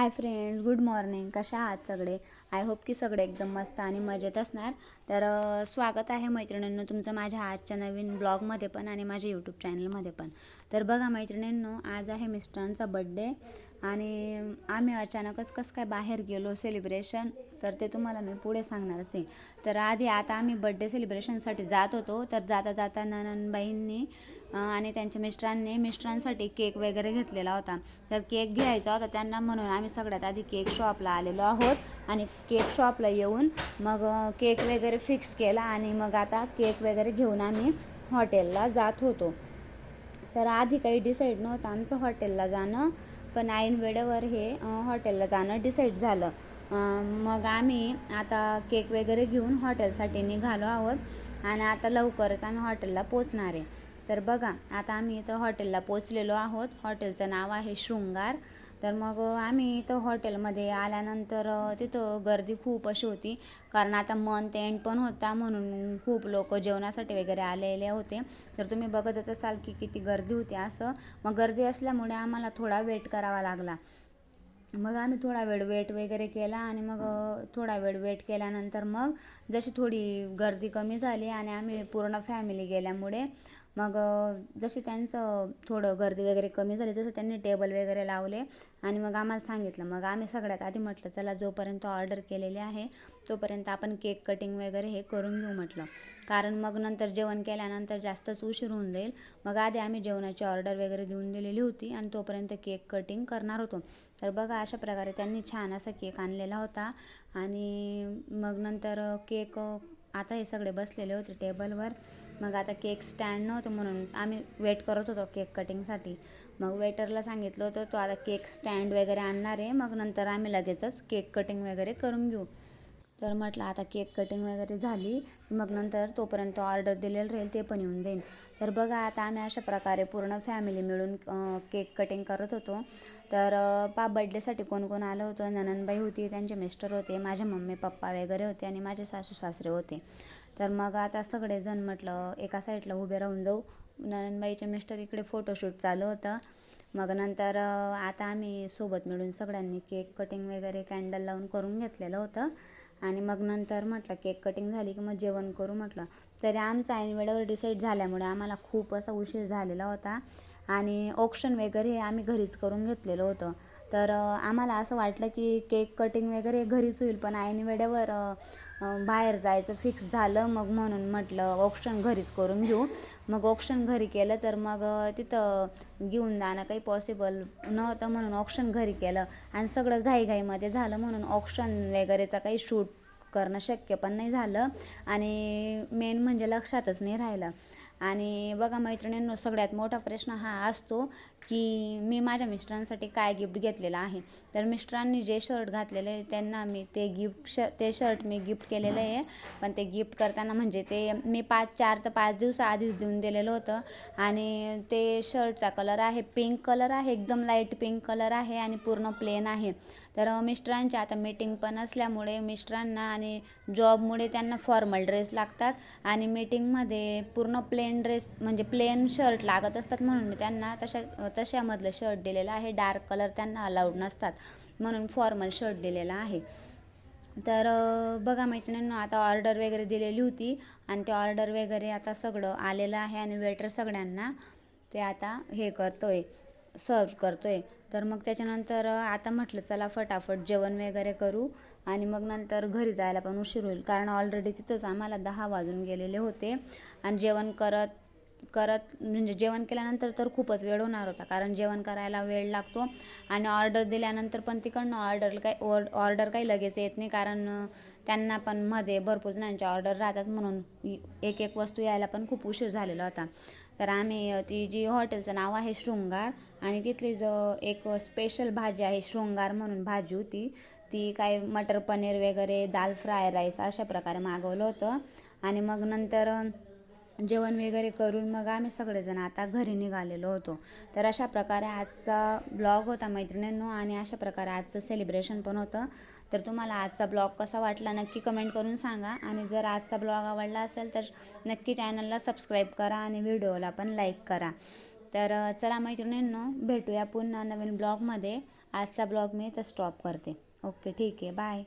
Hi friends good morning कशा आहात सगळे? आय होप की सगळे एकदम मस्त आणि मजेत असणार. तर स्वागत आहे मैत्रिणींनो तुमचं माझ्या आजच्या नवीन ब्लॉगमध्ये पण आणि माझ्या यूट्यूब चॅनलमध्ये पण. तर बघा मैत्रिणींनो आज आहे मिस्टरांचा बड्डे आणि आम्ही अचानकच कसं काय बाहेर गेलो सेलिब्रेशन तर ते तुम्हाला मी पुढे सांगणारच आहे. तर आधी आता आम्ही बड्डे सेलिब्रेशनसाठी जात होतो तर जाता जाता ननंदबाईंनी आणि त्यांच्या मिस्टरांनी मिस्टरांसाठी केक वगैरे घेतलेला होता. तर केक घ्यायचा होता त्यांना म्हणून आम्ही सगळ्यात आधी केक शॉपला आलेलो आहोत आणि केक शॉपला येऊन मग केक वगैरे फिक्स केला आणि मग आता केक वगैरे घेऊन आम्ही हॉटेलला जात होतो. तर आधी काही डिसाईड नव्हतं आमचं हॉटेलला जाणं पण ऐन वेळेवर हे हॉटेलला जाणं डिसाईड झालं. मग आम्ही आता केक वगैरे घेऊन हॉटेलसाठी निघालो आहोत आणि आता लवकरच आम्ही हॉटेलला पोचणार आहे. तर बघा आता आम्ही इथं हॉटेलला पोचलेलो आहोत. हॉटेलचं नाव आहे शृंगार. तर मग आम्ही इथं हॉटेलमध्ये आल्यानंतर तिथं गर्दी खूप अशी होती. कारण आता मंथ एंड पण होता म्हणून खूप लोक जेवणासाठी वगैरे आलेले होते. तर तुम्ही बघतच असाल की किती गर्दी होती असं. मग गर्दी असल्यामुळे आम्हाला थोडा वेट करावा लागला. मग आम्ही थोडा वेळ वेट वगैरे केला आणि मग थोडा वेळ वेट केल्यानंतर मग जशी थोडी गर्दी कमी झाली आणि आम्ही पूर्ण फॅमिली गेल्यामुळे मग जसे जशी त्यांचं थोडं गर्दी वगैरे कमी झाली तसं त्यांनी टेबल वगैरे लावले आणि मग आम्हाला सांगितलं. मग आम्ही सगळ्यात आधी म्हटलं चला जोपर्यंत ऑर्डर केलेली आहे तोपर्यंत आपण केक कटिंग वगैरे हे करून घेऊ म्हटलं. कारण मग नंतर जेवण केल्यानंतर जास्तच उशीर होऊन जाईल. मग आधी आम्ही जेवणाची ऑर्डर वगैरे देऊन दिलेली होती आणि तोपर्यंत केक कटिंग करणार होतो. तर बघा अशा प्रकारे त्यांनी छान असा केक आणलेला होता आणि मग नंतर केक आता हे सगळे बसलेले होते टेबलवर. मग आता केक स्टँड नव्हतं म्हणून आम्ही वेट करत होतो केक कटिंगसाठी. मग वेटरला सांगितलं होतं तो आता केक स्टँड वगैरे आणणार आहे मग नंतर आम्ही लगेचच केक कटिंग वगैरे करून घेऊ. तर म्हटलं आता केक कटिंग वगैरे झाली मग नंतर तोपर्यंत ऑर्डर दिलेलं राहील ते पण येऊन जाईल तर बघा आता आम्ही अशा प्रकारे पूर्ण फॅमिली मिळून केक कटिंग करत होतो. तर पा बड्डेसाठी कोण कोण आलं होतं? ननंदबाई होती त्यांचे मिस्टर होते माझे मम्मी पप्पा वगैरे होते आणि माझे सासू सासरे होते. तर मग आता सगळेजण म्हटलं एका साईडला उभे राहून जाऊ. नरनबाईचे मिस्टर इकडे फोटोशूट चालू होतं. मग नंतर आता आम्ही सोबत मिळून सगळ्यांनी केक कटिंग वगैरे कॅन्डल लावून करून घेतलेलं होतं. आणि मग नंतर म्हटलं केक कटिंग झाली की मग जेवण करू म्हटलं. तरी आमचा ऐन वेळेवर डिसाईड झाल्यामुळे आम्हाला खूप असा उशीर झालेला होता. आणि ऑप्शन वगैरे हे आम्ही घरीच करून घेतलेलं होतं. तर आम्हाला असं वाटलं की केक कटिंग वगैरे घरीच होईल पण ऐन वेळेवर बाहेर जायचं फिक्स झालं मग म्हणून म्हटलं ऑप्शन घरीच करून घेऊ. मग ऑप्शन घरी केलं तर मग तिथं घेऊन जाणं काही पॉसिबल नव्हतं म्हणून ऑप्शन घरी केलं. आणि सगळं घाईघाईमध्ये झालं म्हणून ऑप्शन वगैरेचा काही शूट करणं शक्य पण नाही झालं. आणि मेन म्हणजे लक्षातच नाही राहिलं. आणि बघा मैत्रिणींनो सगळ्यात मोठा प्रश्न हा असतो की मी माझ्या मिस्टरांसाठी काय गिफ्ट घेतलेलं आहे? तर मिस्टरांनी जे शर्ट घातलेलं आहे त्यांना मी ते गिफ्ट श ते शर्ट मी गिफ्ट केलेलं आहे. पण ते गिफ्ट करताना म्हणजे ते मी पाच चार तर पाच दिवसाआधीच देऊन दिलेलं होतं. आणि ते शर्टचा कलर आहे पिंक कलर आहे एकदम लाइट पिंक कलर आहे आणि पूर्ण प्लेन आहे. तर मिस्टरांची आता मीटिंग पण असल्यामुळे मिस्टरांना आणि जॉबमुळे त्यांना फॉर्मल ड्रेस लागतात. आणि मीटिंगमध्ये पूर्ण प्लेन ड्रेस म्हणजे प्लेन शर्ट लागत असतात म्हणून मी त्यांना तशा तशामधलं शर्ट दिलेलं आहे. डार्क कलर त्यांना अलाउड नसतात म्हणून फॉर्मल शर्ट दिलेला आहे. तर बघा मैत्रिणींनो आता ऑर्डर वगैरे दिलेली होती आणि ते ऑर्डर वगैरे आता सगळं आलेलं आहे आणि वेटर सगळ्यांना ते आता हे करतोय सर्व करतोय. तर मग त्याच्यानंतर आता म्हटलं चला फटाफट जेवण वगैरे करू. आणि मग नंतर घरी जायला पण उशीर होईल. कारण ऑलरेडी तिथंच आम्हाला दहा वाजून गेलेले होते. आणि जेवण करत करत म्हणजे जेवण केल्यानंतर तर खूपच वेळ होणार होता. कारण जेवण करायला वेळ लागतो. आणि ऑर्डर दिल्यानंतर पण तिकडनं ऑर्डर काही ऑर्डर काही लगेच येत नाही. कारण त्यांना पण मध्ये भरपूर जणांच्या ऑर्डर राहतात. म्हणून एक एक वस्तू यायला पण खूप उशीर झालेला होता. तर आम्ही ती जी हॉटेलचं नाव आहे शृंगार. आणि तिथली ज एक स्पेशल भाजी आहे शृंगार म्हणून भाजी होती. ती काय मटर पनीर वगैरे दाल फ्राय राईस अशा प्रकारे मागवलं होतं. आणि मग नंतर जेवण वगैरे करून मग आम्ही सगळेजण आता घरी निघालेलो होतो. तर अशा प्रकारे आजचा ब्लॉग होता मैत्रिणींनो आणि अशा प्रकारे आजचं सेलिब्रेशन पण होतं. तर तुम्हाला आजचा ब्लॉग कसा वाटला नक्की कमेंट करून सांगा. आणि जर आजचा ब्लॉग आवडला असेल तर नक्की चॅनलला सबस्क्राईब करा आणि व्हिडिओला पण लाईक करा. तर चला मैत्रिणींनो भेटूया पुन्हा नवीन ब्लॉगमध्ये. आजचा ब्लॉग मी इथं स्टॉप करते. ओके ठीक आहे बाय.